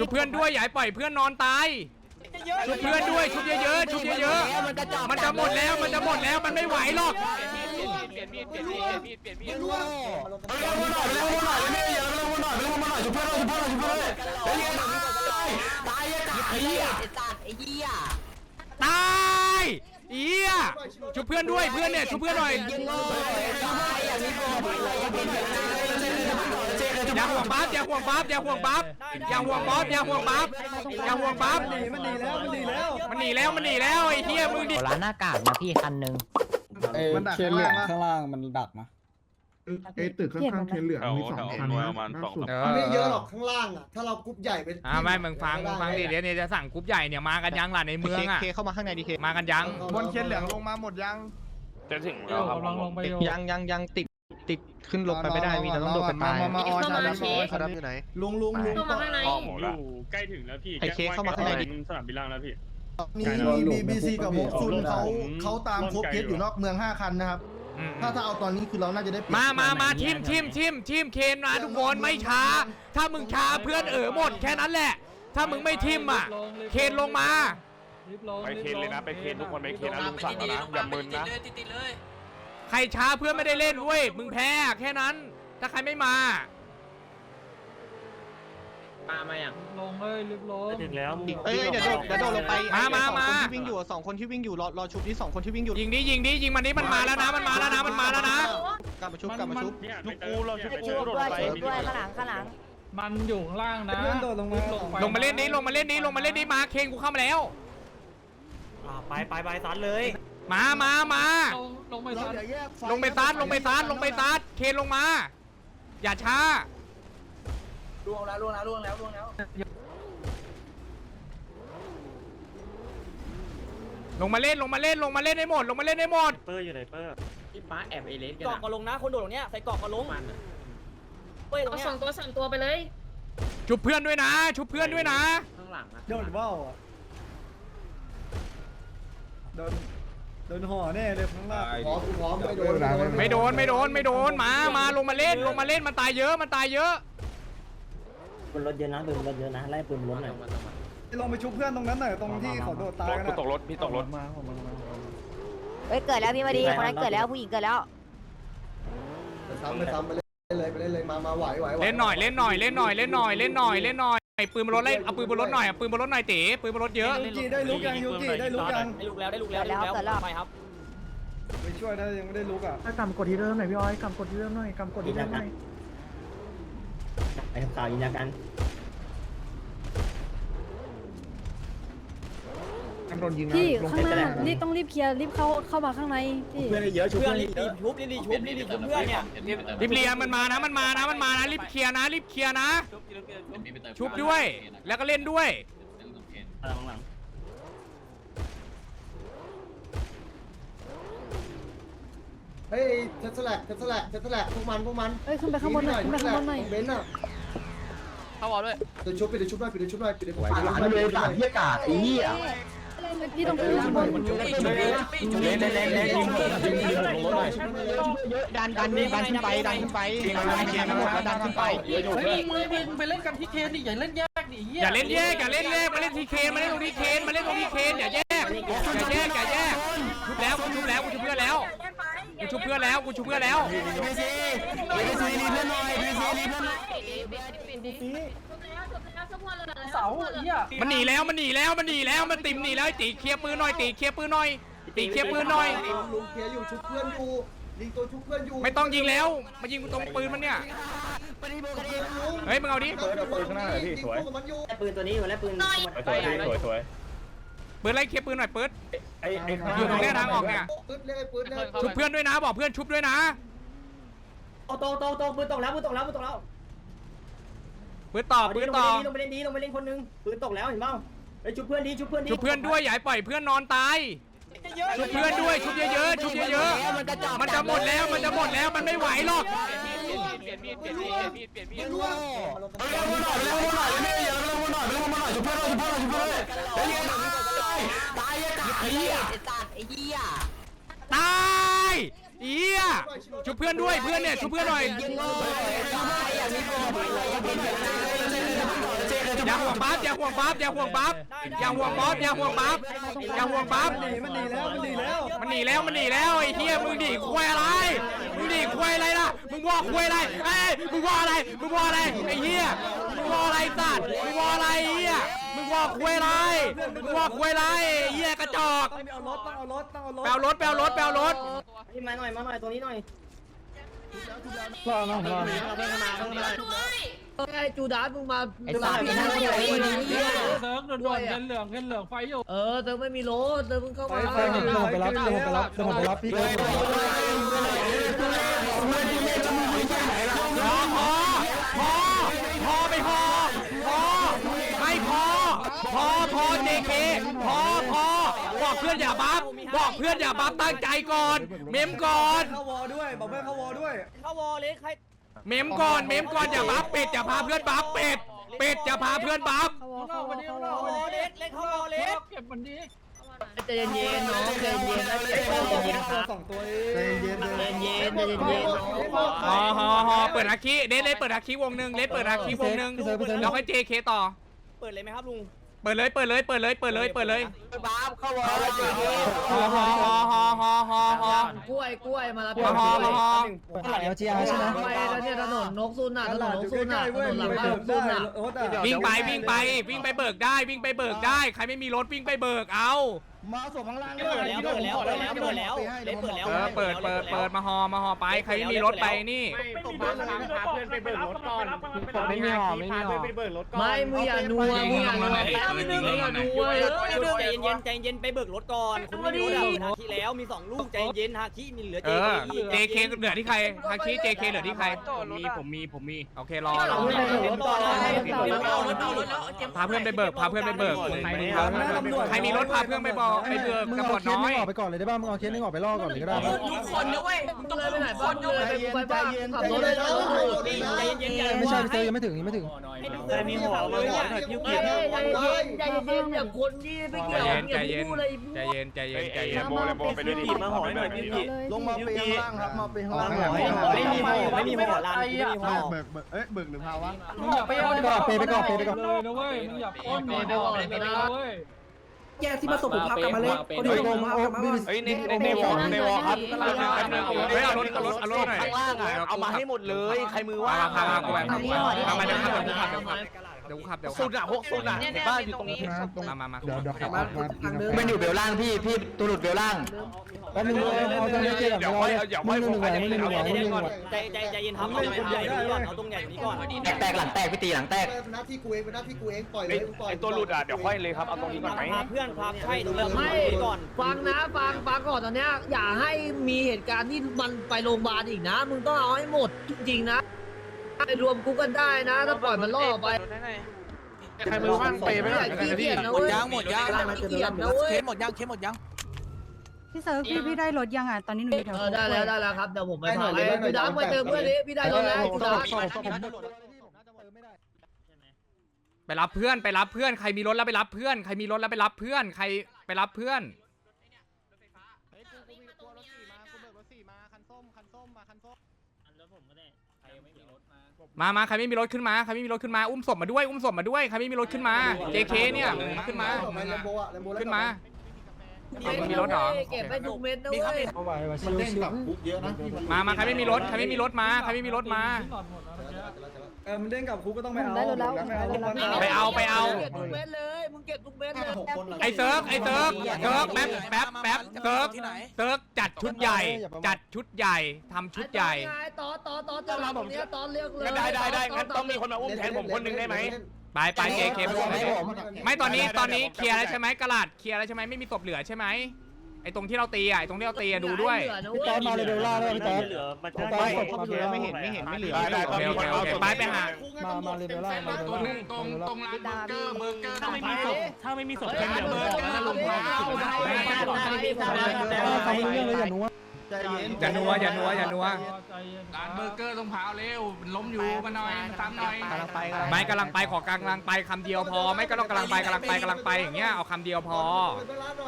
ชุบเพื่อนด้วยอย่าให้ปล่อยเพื่อนนอนตาย ชุบเพื่อนด้วย ชุบเยอะๆ ชุบเยอะๆ มันจะหมดแล้ว มันจะหมดแล้ว มันไม่ไหวหรอกตายเอียชุบเพื่อนด้วยเพื่อนเนี่ยชุบเพื่อนหน่อย อย่าห่วงบัฟอย่าห่วงบัฟอย่าห่วงบัฟอย่าห่วงบัฟอย่าห่วงบัฟอย่าห่วงบัฟมันหนีแล้วมันหนีแล้วมันหนีแล้วมันหนีแล้วไอ้เหี้ยมึงดิร้านหน้ากากนะพี่คันหนึ่งมันดักข้างล่างข้างล่างมันดักนะไอ้ตึกข้างๆเคนเหลืองมีสองคันนะล่าสุดเอมันไม่เยอะหรอกข้างล่างอะถ้าเรากรุ๊ปใหญ่เป็นอ่าไม่มึงฟังมึงฟังดิเดี๋ยวเนี่ยจะสั่งกรุ๊ปใหญ่เนี่ยมากันยังล่ะในเมืองอะเคเข้ามาข้างในดีเคมากันยังบนเคนเหลืองลงมาหมดยังจะถึงแล้วครับกำลังลงไปยังยังยังติด ติดขึ้นลงไปไม่ได้มีแต่ต้องโดดไปตายมามาออชาร์จเขาดับอยู่ไหนลุงลุงลุงเข้ามาข้างในอ้อมหมดอละยู่ใกล้ถึงแล้วพี่ไอ้เค้กเข้ามาข้างในดิสนามบินล่างแล้วพี่มีมีมีบีซีกับโมกซุนเขาเขาตามครบเพชรอยู่นอกเมืองห้าคันนะครับอืมถ้าถ้าเอาตอนนี้คือเราน่าจะได้เปรียบมามามาทีมทีมทีมทีมเคนมาทุกคนไม่ช้า ถ้ามึงช้าเพื่อนเอ๋อหมดแค่นั้นแหละ ถ้ามึงไม่ทีมอะ เคนลงมาไปเคนเลยนะไปเคนทุกคนไปเคนนะลุงสั่งแล้วนะอย่ามึนนะ ใครช้าเพื่อนไม่ได้เล่นเว้ย มึงแพ้แค่นั้น ถ้าใครไม่มามามาอย่างลงเลยรีบลง ถึงแล้วเอ้ยเดี๋ยวโดดเดี๋ยวโดดลงไปมามามาสองคนที่วิ่งอยู่สองคนที่วิ่งอยู่รอรอชุบที่สองคนที่วิ่งอยู่ยิงดิยิงดิยิงมันนี้มันมาแล้วนะ มันมาแล้วนะ มันมาแล้วนะ กลับมาชุบกลับมาชุบลูกกูเราช่วยกูโดดไปด้วยข้างหลังข้างหลังมันอยู่ข้างล่างนะเพื่อนโดดลงมาลงมาเล่นนี้ลงมาเล่นนี้ลงมาเล่นนี้มา เคนกูเข้ามาแล้วไปไปไปซัดเลย มามามาลงลงไปเราซัดอย่าแยกฟลงไปซัดลงไปซัดลงไปซัดเคนลงมา อย่าช้า ล่วงแล้วล่วงแล้วล่วงแล้วล่วงแล้วลงมาเล่นลงมาเล่นลงมาเล่นให้หมด ลงมาเล่นให้หมด เปอร์อยู่ไหนเปอร์พี่ป้าแอบเอเลสกันเกาะก็ลงนะ คนโดดตรงเนี้ยใส่เกาะก็ลงเฮ้ยตรงเอาเนี้ยสองตัวสามตัวไปเลย ชุบเพื่อนด้วยนะ ชุบเพื่อนด้วยนะ ข้างหลังนะโดนว่าวอะโดน โดนห่อแน่เลยข้างล่างพร้อมกูพร้อมไม่โดนไม่โดนไม่โดนไม่โดนมามาลงมาเล่นลงมาเล่นมันตายเยอะมันตายเยอะปืนรถเยอะนะปืนรถเยอะนะไล่ปืนรถหน่อยลงไปชุบเพื่อนตรงนั้นหน่อยตรงที่เขาโดดตายรถกันกูตกรถพี่ตกรถมาผมมาเฮ้ยเกิดแล้วพี่มาดีคนนั้นเกิดแล้วผู้หญิงเกิดแล้วไปซ้ำไปซ้ำไปเล่นเลยไปเล่นเลยมามาไหวไหวไหวเล่นหน่อยเล่นหน่อยเล่นหน่อยเล่นหน่อยเล่นหน่อยเล่นหน่อย ไอ้ปืนบนรถเล่นเอาปืนบนรถหน่อยเอาปืนบนรถหน่อยเต๋ปืนบนรถเยอะ ยูกิได้ลุกยังยูกิได้ลุกยังได้ลูกแล้วได้ลูกแล้วได้ลูกแล้วไปครับไปช่วยนะยังไม่ได้ลุกอะกำกดที่เริ่มหน่อยพี่อ้อยกำกดที่เริ่มหน่อยกำกดที่เริ่มหน่อยไอ้ข่าวยินยากัน พี่ข้างหน้ารีบต้องรีบเคลียร์รีบเข้าเข้ามาข้างในพี่เพื่อนเยอะชุบเพื่อเพื่อนนรีบชุบรีบชุบรีบชุบเพื่อนเนี่ยรีบเลียมันมานะมันมานะมันมานะรีบเคลียร์นะรีบเคลียร์นะ ชุบด้วย แล้วก็เล่นด้วยเฮ้ยเทสลาเทสลาเทสลาพวกมันพวกมันเฮ้ยขึ้นไปข้างบนหน่อยขึ้นไปข้างบนหน่อยเบนซ์อะเข้าวอลด้วยเดี๋ยวชุบไปเดี๋ยวชุบหน่อยไปเดี๋ยวชุบหน่อยไปเดี๋ยวชุบหน่อยหลานเลยสามเฮียกาดไอ้เหี้ย พี่ต้องขึ้นข้างบนเดันดันดันขึ้นไปดันขึ้นไปดันเกมหมดแล้วดันขึ้นไปเฮ้ยมือบินไปเล่นกันที่เคนดิอย่าเล่นแยกดิอย่าเล่นแยกอย่าเล่นแยกมาเล่นที่เคนมาเล่นตรงทีเคนมาเล่นตรงทีเคนอย่าแยกอย่าแยกอย่าแยกชุบแล้วกูชุบแล้วกูชุบเพื่อนแล้วกูชุบเพื่อนแล้วกูชุบเพื่อนแล้วพีซีพีซีรีเสาเฮียมันหนีแล้วมันหนีแล้วมันหนีแล้วมันติ่มหนีแล้วไอ้ตีเคลียร์ปืนหน่อยตีเคลียร์ปืนหน่อยตีเคลียร์ปืนหน่อย ลุงเคลียร์อยู่ชุบเพื่อนอยู่ลิงตัวชุบเพื่อนอยู่ไม่ต้องยิงแล้วมายิงตรงปืนมันเนี่ยเฮ้ยมึงเอาดิเปิดเปิดข้างหน้าเลยพี่สวยมันอยู่ปืนตัวนี้อยู่แล้วปืนสวยสวยสวยปืนไล่เคลียร์ปืนหน่อยปืนไอ้ไอ้อยู่ตรงเนี้ยทางออกเนี่ยปืนเรียกไอ้ปืนเรียกไอ้ปืนชุบเพื่อนด้วยนะบอกเพื่อนชุบด้วยนะโตโตโตโตปืนตกแล้วปืนตกแล้วปืนตกแล้ว ปืนต่อปืนต่อลงไปเล่นดีลงไปเล่นคนนึงปืนตกแล้วเห็นเปล่าไปชุบเพื่อนดีชุบเพื่อนดีชุบเพื่อนด้วยอย่าให้ปล่อยเพื่อนนอนตายชุบเพื่อนด้วยชุบเยอะๆชุบเยอะๆมันจะหมดแล้วมันจะหมดแล้วมันไม่ไหวหรอกตายเอียชุบเพื่อนด้วยเพื่อนเนี่ยชุบเพื่อนหน่อย ยิงเลยอย่าห่วงบัฟอย่าห่วงบัฟอย่าห่วงบัฟอย่าห่วงบัฟอย่าห่วงบัฟอย่าห่วงบัฟมันหนีแล้วมันหนีแล้วมันหนีแล้วมันหนีแล้วไอ้เหี้ยมึงหนีควยอะไรมึงหนีควยอะไรล่ะมึงว่าควยอะไรเอ้ยมึงว่าอะไรมึงว่าอะไรไอ้เหี้ยมึงว่าอะไรสัตว์มึงว่าอะไรไอ้เหี้ยมึ งว่าควยอะไรมึงว่าควยอะไรไอ้เหี้ยกระจอกเอารถต้องเอารถต้องเอารถแปลรถแปลรถแปลรถพี่มาหน่อยมาหน่อยตรงนี้หน่อยไอ้จูดาสมึงมาไอ้สัตว์เเซิร์ฟโดนๆเงินเหลืองเงินเหลืองไฟอยู่ออเติมไม่มีรถเติมมึงเข้ามาไปเดี๋ยวผมไปรับเดี๋ยวผมไปรับเดี๋ยวผมไปรับพี่พอพ บอกเพื่อนอย่าบัฟบอกเพื่อนอย่าบัฟตั้งใจก่อน เมมก่อน เข้าวอด้วย บอกเพื่อนเข้าวอด้วย เข้าวอลเลยใครเมมก่อน เมมก่อนอย่าบัฟเป็ดอย่าพาเพื่อนบัฟเป็ด เป็ดอย่าพาเพื่อนบัฟเขาวอเขาวอเขาวอเข้าวอลเล็กเล็กเข้าวอลเล็กเก็บมันดีใจเย็นๆน้องใจเย็นๆนะใจเย็นๆตัวสองตัวเองเย็นใจเย็นๆใจเย็นๆน้องฮอฮอฮอเปิดอาคีเดนเลสเปิดอาคีวงหนึ่งเลสเปิดอาคีวงหนึ่งแล้วให้ JK ต่อ เปิดเลยไหมครับลุง เปิดเลยเปิดเลยเปิดเลยเปิดเลยเปิดเลยบ้าเข้าวอลเจอฮอฮอฮอฮอฮอฮอฮอ กล้วยกล้วยมารับฮอฮอฮอเอลจีอาร์ใช่ไหมไปแล้วเนี่ยถนนนกซุนน่ะถนนนกซุนน่ะถนนหลังบ้านนกซุนน่ะรถอะ วิ่งไปวิ่งไปวิ่งไปเบิกได้วิ่งไปเบิกได้ ใครไม่มีรถวิ่งไปเบิกเอา มาส่งข้างล่างเปิดแล้วเปิดแล้วเปิดแล้วเปิดแล้วเล็กเปิดแล้วเออเปิดเปิดเปิดมาฮอมาฮอไปใครไม่มีรถไปนี่พาเพื่อนไปเบิกรถก่อนไม่มีหอไม่มีหอไปเบิกรถก่อนไม่มึงอย่านัวมึงอย่านัวแป๊บนึงมึงอย่านัวเออใจเย็นใจเย็นไปเบิกรถก่อนคุณไม่รู้แล้วฮาคิแล้วมีสองลูกใจเย็นฮาคิมีเหลือเอเจอ JK เหลือที่ใครฮาคิ JK เหลือที่ใครมีผมมีผมมีโอเครอรอรถก่อนเอารถเอารถแล้วพาเพื่อนไปเบิกพาเพื่อนไปเบิกใครมีรถพาเพื่อนไปบอกไปเบิกมึงตำรเอาวจเคสน้อนึย งออกไปก่อนเลยได้ป่ะมึงเอาเคสนึงออกไปล่อก่อนเลยก็ได้ทุกคนนะเว้ยมึงเลยไปไหนบ้างเลยไปไปบ้านขับรถเลยใจเย็นใจเย็นไม่ใช่พี่เซอร์ยังไม่ถึงยังไม่ถึงให้มีหัวเลยเนี่ยใจเย็นใจเย็นใจเย็นอย่าคนที่ไม่ใจเกี่ยวเย็นอใจย่าเย็นพูดอะไรใจเย็นใจเย็นใจเย็นโบเลยโบไปด้วยดิมาหอยหน่อยพี่พี่ลงมาเปข้างล่างครับมาเปข้างล่างไม่มีหัวไม่มีหัวลานไม่มีหัวเบิกเบิกเอ้ยเบิกหรือพาวะมึงอย่าไปเอาไปก่อนเปไปก่อนเปไปก่อน เลยนะเว้ยมึงอย่าป้นเมย์ไปก่อนเลยนะเว้ย แยกที่มาส่งผมพากลับมาเลยคนเฮ้อื่ยนผมพากลับมาเฮ้ยในในวอลในวอลครับเฮ้ยเอารถเอารถเอารถหน่อยข้างล่างอะเอามาให้หมดเลย ใครมือว่าพางพาพากูไปพากูไปพามาเดี๋ยวขับเดี๋ยวขับเดี๋ยวขับเดี๋ยวขับเดี๋ยวขัสุบดอะหกสุดอะบ้านอยู่ตรงนี้มามามา เดี๋ยวเดี๋ยวขับออกมามันอยู่เบลล่างพี่พี่ตัวหลุดเบลล่าง แป๊บนึงเลยเอาตรงนี้เกียร์ก่อนมึงหนึ่งไหวมึงหนึ่งไหวมึงหนึ่งไหวใจใจใจเย็นทำเอาตรงใหญ่นี้ก่อนเอาตรงใหญ่นี้ก่อนแตกแตกหลังแตกพี่ตีหลังแตกหน้าที่กูเองเป็นหน้าที่กูเองปล่อยเลยปล่อยไอตัวหลุดอะเดี๋ยวค่อยเลยครับเอาตรงนี้ก่อนไหมพาเพื่อนพาใช่ตรงไม่นี้ก่อนฟังนะฟังฟังก่อนตอนเนี้ยอย่าให้มีเหตุการณ์ที่มันไปโรงพยาบาลอีกนะ มึงต้องเอาให้หมดจริงๆนะ ไปรวมกูกันได้นะ ถ้าปล่อยมันล่อไปใครมือว่างเปย์ไปหน่อยขี้เกียจนะเว้ยหมดยังขี้เกียจนะเว้ยหมดยังเคหมดยังพี่เซิร์ฟพี่พี่ได้รถยังอะตอนนี้หนูอยู่แถวเออได้แล้วได้แล้วครับเดี๋ยวผมไปพาไปพี่ดักไปเติมเพื่อนดิพี่ได้รถแล้วพี่ดักไปรับเพื่อนไปรับเพื่อนใครมีรถแล้วไปรับเพื่อน ใครมีรถแล้วไปรับเพื่อน ใครไปรับเพื่อน มามาใครไม่มีรถขึ้นมา ใครไม่มีรถขึ้นมา อุ้มศพมาด้วย อุ้มศพมาด้วย ใครไม่มีรถขึ้นมา JK เนี่ยขึ้นมาขึ้นมา มีรถเหรอ เก็บไปทุกเม็ดนะเว้ยเอาไหวไหวชิมันวเด้งชิวกลับคุกเยอะนะพี่มันมา มาใครไม่มีรถ ใครไม่มีรถมา ใครไม่มีรถมาเออ มันเด้งกลับคุกก็ต้องผไม่มเอาได้รถแล้วผมได้รถแล้วไปเอาไปเอาเก็บทุกเม็ดเลยมึงเก็บทุกเม็ดเลยไอ้เซิร์กไอ้เซิร์กเซิร์กแป๊บแป๊บแป๊บเซิร์กเซิร์กจัดชุดใหญ่ จัดชุดใหญ่ทำชุดใหญ่ต่อต่อต่อต่อต่อผมเนี่ยต่อเลือกเลยก็ได้ได้ได้งั้นต้องมีคนมาอุ้มแทนผมคนหนึ่งได้ไหม ไปไปเจเคไม่ต้องไม่ตอนนี้ตอนนี้เคลียร์แล้วใช่ไหมกระดาษเคลียร์แล้วใช่ไหมไม่มีศพเหลือใช่ไหม ไอ้ตรงที่เราตีอะไอ้ตรงที่เราตีอะดูด้วย พี่ตอนมาเลยเบลล่าเลยพี่ตอนพี่ตอนกดมาเบลล่าไม่เห็นไม่เห็นไม่เหลือได้ได้โอเคโอเคโอเคไปไปหา มามาเลยเบลล่ามาเลยเบลล่าตรงตรงร้านเบอร์เกอร์เบอร์เกอร์ถ้าไม่มีศพถ้าไม่มีศพฟังไม่รู้เรื่องเลยอย่านัว ใจเย็นอย่านัวอย่านัวอย่านัวร้านเบอร์เกอร์ต้องพาวเร็วล้มอยู่มาหน่อยตามหน่อยกำลังไปกำลังไม่กำลังไปขอกำลังไปคำเดียวพอ ไม่ก็ต้องกำลังไปกำลังไปกำลังไปอย่างเงี้ยเอาคำเดียวพอ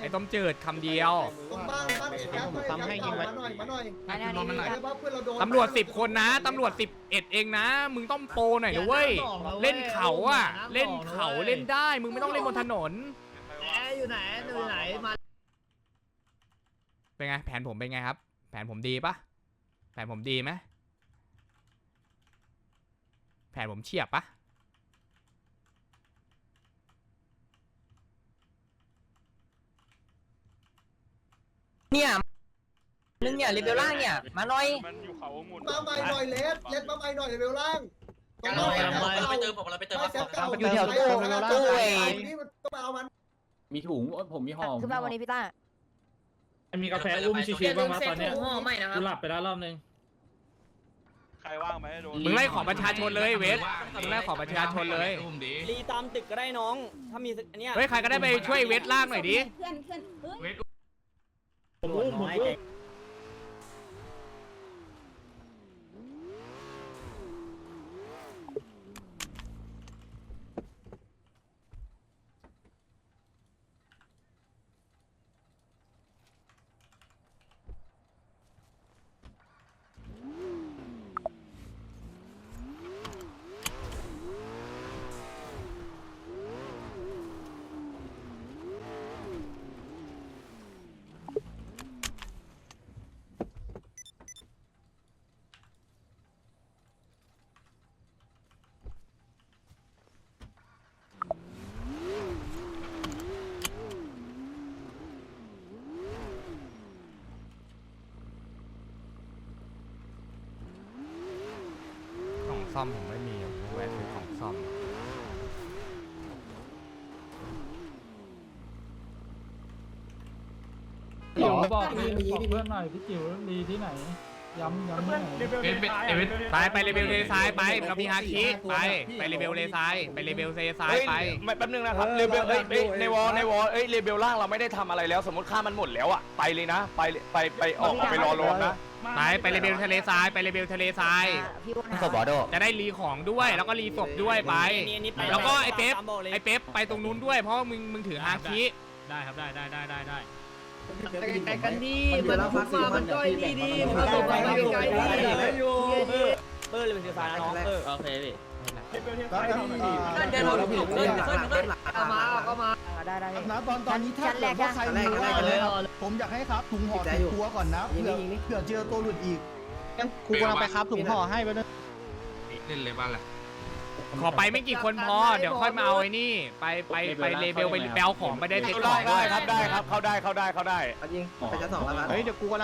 ไอ้ต้มจืดคำเดียวตรงบ้านบ้านเอ็ดแอปหน่อยมาหน่อยมาหน่อยให้คือรถมันหน่อยเดี๋ยวเพื่อนเราโดนตำรวจสิบคนนะตำรวจสิบเอ็ดเองนะ มึงต้องโปรหน่อยนะเว้ยเล่นเขาอะเล่นเขาเล่นได้ มึงไม่ต้องเล่นบนถนนแหมอยู่ไหนอยู่ไหนมา เป็นไง แผนผมเป็นไงครับ แผนผมดีปะแผนผมดีไหมแผนผมเฉียบปะเนี่ยนึงเนี่ยเลเวลล่างเนี่ย มาหน่อย มันอยู่เขาองุ่นมาใหม่หน่อยเลสเลสมาใหม่หน่อยเร็วล่างต้องเอาไปเติมผมเราไปเติมเก่าอยู่แถวตู้ตู้เองนี่มันต้องมาเอามัน มีถุงผมมีห่อคือแบบวันนี้พี่ต้า มีกาแฟอุ้มชิวๆบ้างมาตอนเนี้ยห่อไม่นะครักูบหลับไปแล้วรอบนึงใครว่างไหมโดนมึงไล่ของประชาชนเลยเวทมึงไล่ของประชาชนเลยรีตามตึกก็ได้น้อง ถ้ามีอันเนี้ยเฮ้ยใครก็ได้ไปช่วยเวทล่างหน่อยดิเพื่อนเพื่อนผมอุ้มผมอุ้ม ซ่อมผมไม่มีผมแวะซื้อของซ่อมจิ๋วบอกพี่บอกเพื่อนหน่อยพี่จิ๋วรีที่ไหน ย้ำย้ำที่ไหนไปไปเลเวลเลซ้ายไปเรามีฮาคิไปไปเลเวลเลซ้ายไปเลเวลเลซ้ายไปไม่แป๊บนึงนะครับเลเบลเอ้ยเอ้ยในวอลในวอลเอ้ยเลเบลล่างเราไม่ได้ทำอะไรแล้ว สมมติค่ามันหมดแล้วอะไปเลยนะไปไปไปออกไปรอรถนะไปไปเลเวลทะเลทรายไปเลเวลทะเลทรายพี่อ้วนสบอโดจะได้รีของด้วยแล้วก็รีศพด้วยไปนี่นี่ไปแล้วก็ไอ้เป๊ปตามบอกเลยไอ้เป๊ปไปตรงนู้นด้วยเพราะว่ามึงมึงถือฮาคิได้ครับได้ได้ได้ได้ ได้ไกลๆกันดีมันพุ่งมามันก้อยดีดีมันก็ส่งไปไกลๆดีเบอร์เลยเป็นไฟฟ้านะน้องเออโอเคพี่เดินเราผิดเดินเดินเดินเอามาเอามาได้ได้นะตอนตอนนี้ถ้าเกิดว่าใครมีว่าเลยผมอยากให้ครับถุงห่อติดตัวก่อนนะเผื่อเผื่อเจอตัวหลุดอีกกูกำลังไปครับถุงห่อให้ไปด้วยเล่นเลยบ้านแหละ ขอไปไม่กี่คนพอ เดี๋ยวค่อยมาเอาไอ้นี่ ไปไปไปเลเวลไปแปลของไปได้เซ็ตขได้องด้ได้วย ครับได้ครับเข้าได้เข้าได้เข้าได้เฮ้ยเดี๋ยวกูกำลัง